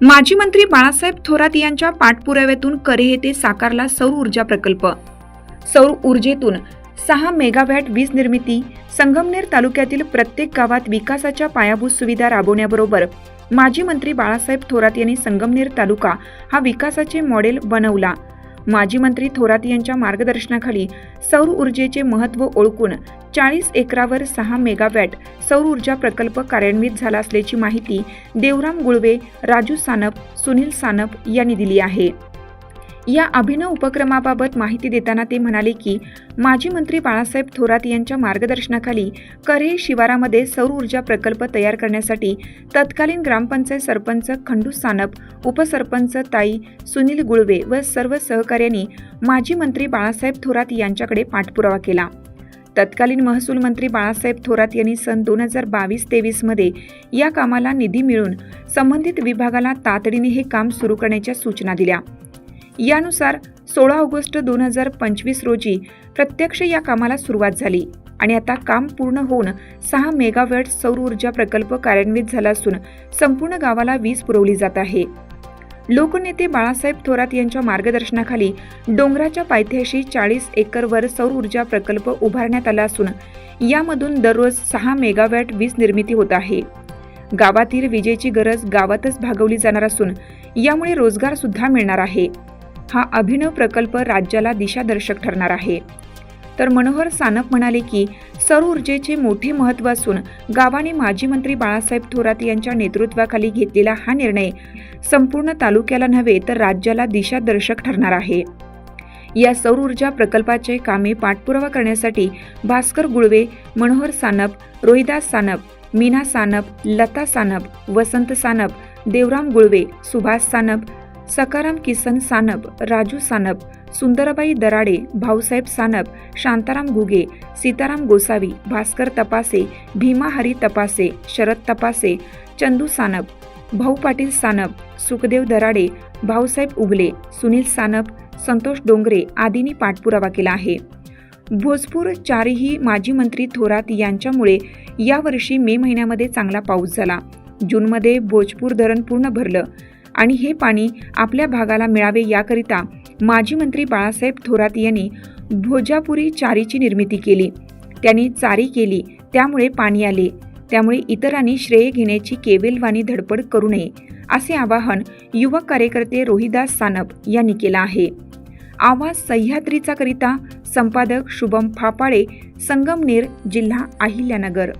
माजी मंत्री बाळासाहेब थोरात यांच्या पाठपुराव्यातून करे येथे साकारला सौर ऊर्जा प्रकल्प. सौर ऊर्जेतून सहा मेगावॅट वीज निर्मिती संगमनेर तालुक्यातील प्रत्येक गावात विकासाच्या पायाभूत सुविधा राबवण्याबरोबर माजी मंत्री बाळासाहेब थोरात यांनी संगमनेर तालुका हा विकासाचे मॉडेल बनवला. माजी मंत्री थोरात यांच्या मार्गदर्शनाखाली सौर ऊर्जेचे महत्त्व ओळखून चाळीस एकरावर सहा मेगावॅट सौर ऊर्जा प्रकल्प कार्यान्वित झाला असल्याची माहिती देवराम गुळवे राजू सानप सुनील सानप यांनी दिली आहे. या अभिनव उपक्रमाबाबत माहिती देताना ते म्हणाले की माजी मंत्री बाळासाहेब थोरात यांच्या मार्गदर्शनाखाली करे शिवारामध्ये सौर ऊर्जा प्रकल्प तयार करण्यासाठी तत्कालीन ग्रामपंचायत सरपंच खंडू सानप उपसरपंच ताई सुनील गुळवे व सर्व सहकाऱ्यांनी माजी मंत्री बाळासाहेब थोरात यांच्याकडे पाठपुरावा केला. तत्कालीन महसूल मंत्री बाळासाहेब थोरात यांनी सन दोन हजार बावीस तेवीसमध्ये या कामाला निधी मिळून संबंधित विभागाला तातडीने हे काम सुरू करण्याच्या सूचना दिल्या. यानुसार सोळा ऑगस्ट दोन हजार पंचवीस रोजी प्रत्यक्ष या कामाला सुरुवात झाली. आणि आता काम पूर्ण होऊन सहा मेगावॅट सौर ऊर्जा प्रकल्प कार्यान्वित झाला असून संपूर्ण गावाला वीज पुरवली जात आहे. लोकनेते बाळासाहेब थोरात यांच्या मार्गदर्शनाखाली डोंगराच्या पायथ्याशी चाळीस एकरवर सौर ऊर्जा प्रकल्प उभारण्यात आला असून यामधून दररोज सहा मेगावॅट वीज निर्मिती होत आहे. गावातील विजेची गरज गावातच भागवली जाणार असून यामुळे रोजगार सुद्धा मिळणार आहे. हा अभिनव प्रकल्प राज्याला दिशादर्शक ठरणार आहे. तर मनोहर सानप म्हणाले की सौर ऊर्जेचे मोठे महत्त्व असून गावाने माजी मंत्री बाळासाहेब थोरात यांच्या नेतृत्वाखाली घेतलेला हा निर्णय संपूर्ण तालुक्याला नव्हे तर राज्याला दिशादर्शक ठरणार आहे. या सौर ऊर्जा प्रकल्पाचे कामे पाठपुरावा करण्यासाठी भास्कर गुळवे मनोहर सानप रोहिदास सानप मीना सानप लता सानप वसंत सानप देवराम गुळवे सुभाष सानप सकाराम किसन सानप राजू सानप सुंदरबाई दराडे भाऊसाहेब सानप शांताराम घुगे सीताराम गोसावी भास्कर तपासे भीमा हरी तपासे शरद तपासे चंदू सानप भाऊ पाटील सानप सुखदेव दराडे भाऊसाहेब उगले सुनील सानप संतोष डोंगरे आदींनी पाठपुरावा केला आहे. भोजपूर चारही माजी मंत्री थोरात यांच्यामुळे यावर्षी मे महिन्यामध्ये चांगला पाऊस झाला. जूनमध्ये भोजपूर धरण पूर्ण भरलं. आणि हे पाणी आपल्या भागाला मिळावे याकरिता माजी मंत्री बाळासाहेब थोरात यांनी भोजापुरी चारीची निर्मिती केली. त्यांनी चारी केली त्यामुळे पाणी आले. त्यामुळे इतरांनी श्रेय घेण्याची केवेलवाणी धडपड करू नये असे आवाहन युवक कार्यकर्ते रोहिदास सानप यांनी केलं आहे. आवाज सह्याद्रीचा करिता संपादक शुभम फापाळे संगमनेर जिल्हा अहिल्यानगर.